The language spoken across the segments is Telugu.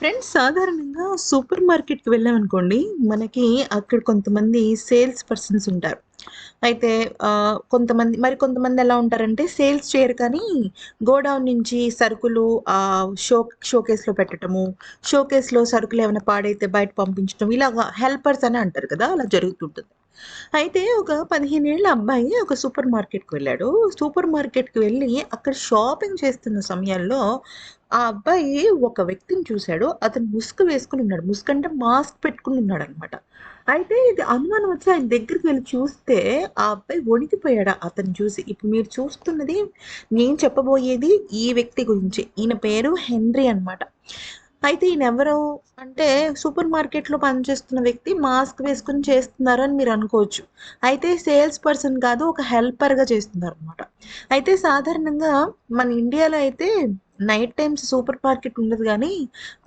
ఫ్రెండ్స్ సాధారణంగా సూపర్ మార్కెట్‌కి వెళ్ళామనుకోండి, మనకి అక్కడ కొంతమంది సేల్స్ పర్సన్స్ ఉంటారు. అయితే కొంతమంది మరి కొంతమంది ఎలా ఉంటారంటే సేల్స్ చేయరు కానీ గోడౌన్ నుంచి సరుకులు ఆహ్, షో షోకేస్‌లో పెట్టటము, షోకేస్‌లో సరుకులు ఏమైనా పాడైతే బయట పంపించడం ఇలాగ హెల్పర్స్ అని అంటారు కదా! అలా జరుగుతుంటుంది. అయితే ఒక పదిహేను ఏళ్ళ అబ్బాయి ఒక సూపర్ మార్కెట్‌కి వెళ్ళాడు. సూపర్ మార్కెట్‌కి వెళ్ళి అక్కడ షాపింగ్ చేస్తున్న సమయంలో ఆ అబ్బాయి ఒక వ్యక్తిని చూశాడు అతను ముసుగు వేసుకుని ఉన్నాడు. ముసుగు అంటే మాస్క్ పెట్టుకుని ఉన్నాడు అనమాట అయితే ఇది అనుమానం వచ్చి ఆయన దగ్గరికి వెళ్ళి చూస్తే ఆ అబ్బాయి వణికిపోయాడు అతను చూసి. ఇప్పుడు మీరు చూస్తున్నది నేను చెప్పబోయేది ఈ వ్యక్తి గురించి. ఈయన పేరు హెన్రీ అనమాట. అయితే ఈయన ఎవరు అంటే సూపర్ మార్కెట్‌లో పనిచేస్తున్న వ్యక్తి మాస్క్ వేసుకొని చేస్తున్నారు అని మీరు అనుకోవచ్చు. అయితే సేల్స్ పర్సన్ కాదు ఒక హెల్పర్‌గా చేస్తున్నారనమాట. అయితే సాధారణంగా మన ఇండియాలో అయితే నైట్ టైమ్స్ సూపర్ మార్కెట్ ఉండదు కానీ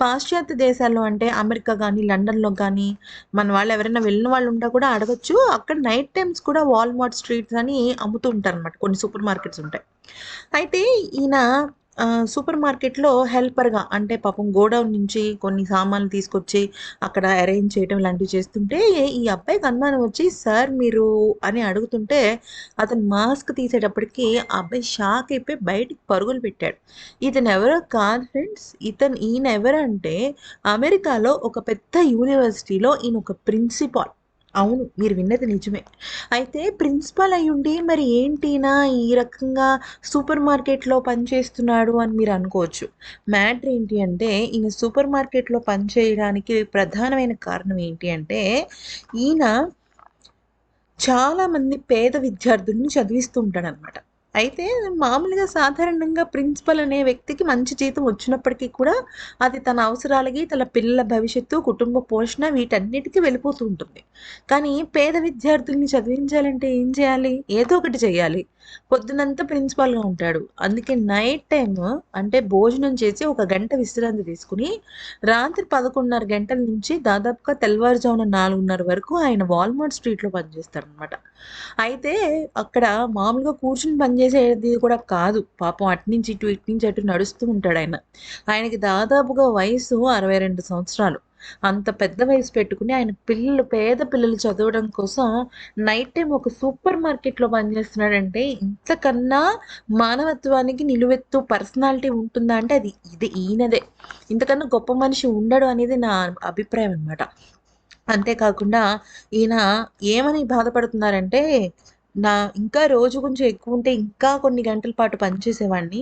పాశ్చాత్య దేశాల్లో అంటే అమెరికా కానీ లండన్‌లో కానీ మన వాళ్ళు ఎవరైనా వెళ్ళిన వాళ్ళు ఉంటా కూడా అడగొచ్చు. అక్కడ నైట్ టైమ్స్ కూడా వాల్మార్ట్ స్ట్రీట్స్ అని అమ్ముతూ ఉంటారనమాట. కొన్ని సూపర్ మార్కెట్స్ ఉంటాయి. అయితే ఈయన సూపర్ మార్కెట్‌లో హెల్పర్‌గా అంటే పాపం గోడౌన్ నుంచి కొన్ని సామాన్లు తీసుకొచ్చి అక్కడ అరేంజ్ చేయడం ఇలాంటివి చేస్తుంటే ఈ అబ్బాయికి అనుమానం వచ్చి సార్ మీరు అని అడుగుతుంటే అతను మాస్క్ తీసేటప్పటికి ఆ అబ్బాయి షాక్ అయిపోయి బయటికి పరుగులు పెట్టాడు. ఇతనెవరో కాదు ఫ్రెండ్స్. ఇతను ఈయన ఎవరంటే అమెరికాలో ఒక పెద్ద యూనివర్సిటీలో ఈయన ఒక ప్రిన్సిపాల్. అవును. మీరు విన్నది నిజమే. అయితే ప్రిన్సిపల్ అయ్యుండి మరి ఏంటి ఈ రకంగా సూపర్ మార్కెట్‌లో పనిచేస్తున్నాడు అని మీరు అనుకోవచ్చు. మ్యాటర్ ఏంటి అంటే ఈయన సూపర్ మార్కెట్‌లో పనిచేయడానికి ప్రధానమైన కారణం ఏంటి అంటే ఈయన చాలామంది పేద విద్యార్థుల్ని చదివిస్తూ ఉంటాడనమాట. అయితే మామూలుగా సాధారణంగా ప్రిన్సిపల్ అనే వ్యక్తికి మంచి జీతం వచ్చినప్పటికీ కూడా అది తన అవసరాలకి, తన పిల్లల భవిష్యత్తు, కుటుంబ పోషణ వీటన్నిటికీ వెళ్ళిపోతూ ఉంటుంది. కానీ పేద విద్యార్థుల్ని చదివించాలంటే ఏం చేయాలి? ఏదో ఒకటి చేయాలి. పొద్దునంతా ప్రిన్సిపాల్‌గా ఉంటాడు. అందుకే నైట్ టైం అంటే భోజనం చేసి ఒక గంట విశ్రాంతి తీసుకుని రాత్రి 11:30 గంటల నుంచి దాదాపుగా తెల్లవారుజామున 4:30 వరకు ఆయన వాల్మార్ట్ స్ట్రీట్‌లో పనిచేస్తారనమాట. అయితే అక్కడ మామూలుగా కూర్చొని చేసేది కూడా కాదు. పాపం అట్నుంచి ఇటు, ఇటు నుంచి అటు నడుస్తూ ఉంటాడు ఆయన ఆయనకి దాదాపుగా వయసు 62 సంవత్సరాలు. అంత పెద్ద వయసు పెట్టుకుని ఆయన పిల్లలు పేద పిల్లలు చదవడం కోసం నైట్ టైం ఒక సూపర్ మార్కెట్‌లో పనిచేస్తున్నాడంటే ఇంతకన్నా మానవత్వానికి నిలువెత్తు పర్సనాలిటీ ఉంటుందా అంటే అది ఇది ఈయనదే. ఇంతకన్నా గొప్ప మనిషి ఉండడు అనేది నా అభిప్రాయం అనమాట. అంతేకాకుండా ఈయన ఏమని బాధపడుతున్నారంటే నా ఇంకా రోజు కొంచెం ఎక్కువ ఉంటే ఇంకా కొన్ని గంటల పాటు పనిచేసేవాడిని.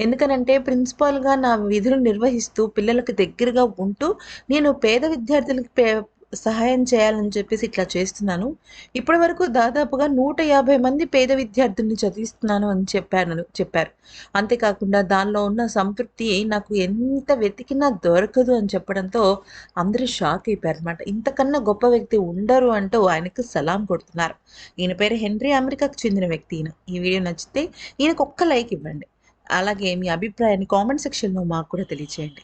ఎందుకనంటే ప్రిన్సిపాల్‌గా నా విధులు నిర్వహిస్తూ పిల్లలకు దగ్గరగా ఉంటూ నేను పేద విద్యార్థులకి పే సహాయం చేయాలని చెప్పేసి ఇట్లా చేస్తున్నాను. ఇప్పటివరకు దాదాపుగా 150 మంది పేద విద్యార్థుల్ని చదివిస్తున్నాను అని చెప్పాను చెప్పారు. అంతేకాకుండా దానిలో ఉన్న సంతృప్తి నాకు ఎంత వెతికినా దొరకదు అని చెప్పడంతో అందరూ షాక్ అయిపోయారనమాట. ఇంతకన్నా గొప్ప వ్యక్తి ఉండరు అంటూ ఆయనకు సలాం కొడుతున్నారు. ఈయన పేరు హెన్రీ అమెరికాకు చెందిన వ్యక్తి ఈయన. ఈ వీడియో నచ్చితే ఈయనకు ఒక్క లైక్ ఇవ్వండి. అలాగే మీ అభిప్రాయాన్ని కామెంట్ సెక్షన్‌లో మాకు కూడా తెలియచేయండి.